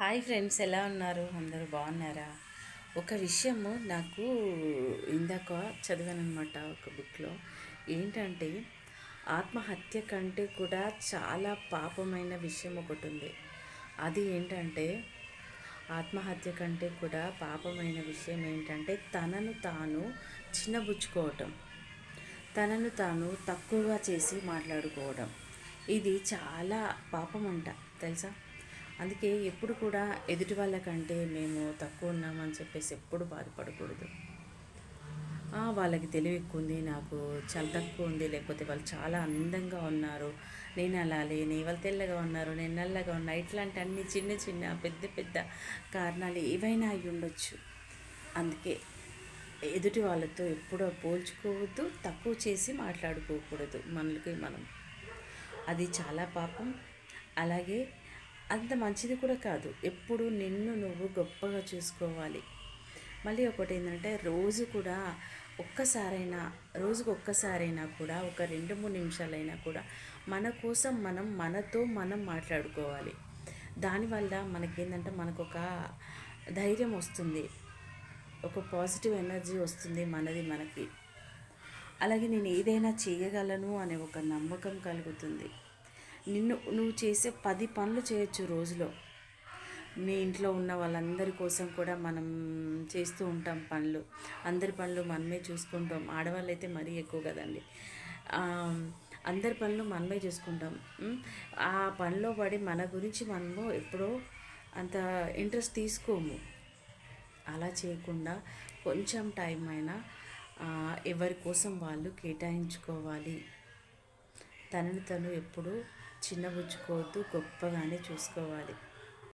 Hi friends ఎలా ఉన్నారు? అందరూ బాగున్నారా? ఒక విషయము నాకు ఇందాక చదివానమాట ఒక బుక్లో. ఏంటంటే ఆత్మహత్య కంటే కూడా చాలా పాపమైన విషయం ఒకటి ఉంది అది ఏంటంటే ఆత్మహత్య కంటే కూడా పాపమైన విషయం ఏంటంటే తనను తాను చిన్నబుచ్చుకోవటం. తనను తాను తక్కువగా చేసి మాట్లాడుకోవడం. ఇది చాలా పాపం అంట తెలుసా? అందుకే ఎప్పుడు కూడా ఎదుటి వాళ్ళకంటే మేము తక్కువ ఉన్నామని చెప్పేసి ఎప్పుడు బాధపడకూడదు. వాళ్ళకి తెలివి ఎక్కువ ఉంది నాకు చాలా తక్కువ ఉంది లేకపోతే వాళ్ళు చాలా అందంగా ఉన్నారు. నేను అలా లేని వాళ్ళు తెల్లగా ఉన్నారు నేను నల్లగా ఉన్నా ఇట్లాంటి అన్ని చిన్న చిన్న పెద్ద పెద్ద కారణాలు ఏవైనా అయి ఉండొచ్చు. అందుకే ఎదుటి వాళ్ళతో ఎప్పుడో పోల్చుకోవద్దు తక్కువ చేసి మాట్లాడుకోకూడదు. మనకి మనం అది చాలా పాపం. అలాగే అంత మంచిది కూడా కాదు. ఎప్పుడు నిన్ను నువ్వు గొప్పగా చూసుకోవాలి. మళ్ళీ ఒకటి ఏంటంటే రోజు కూడా ఒక్కసారైనా రోజుకు ఒక్కసారైనా కూడా ఒక రెండు మూడు నిమిషాలైనా కూడా మన కోసం మనం మనతో మనం మాట్లాడుకోవాలి. దానివల్ల మనకేంటంటే మనకు ఒక ధైర్యం వస్తుంది. ఒక పాజిటివ్ ఎనర్జీ వస్తుంది మనది మనకి. అలాగే నేను ఏదైనా చేయగలను అనే ఒక నమ్మకం కలుగుతుంది. నిన్ను నువ్వు చేసే పది పనులు చేయొచ్చు రోజులో. మీ ఇంట్లో ఉన్న వాళ్ళందరి కోసం కూడా మనం చేస్తూ ఉంటాం పనులు. అందరి పనులు మనమే చూసుకుంటాం. ఆడవాళ్ళు అయితే మరీ ఎక్కువ కదండి. అందరి పనులు మనమే చూసుకుంటాం. ఆ పనిలో పడి మన గురించి మనము ఎప్పుడో అంత ఇంట్రెస్ట్ తీసుకోము. అలా చేయకుండా కొంచెం టైం అయినా ఎవరి కోసం వాళ్ళు కేటాయించుకోవాలి. తనని తను ఎప్పుడు చిన్నబుచ్చుకోవద్దు గొప్పగానే చూసుకోవాలి.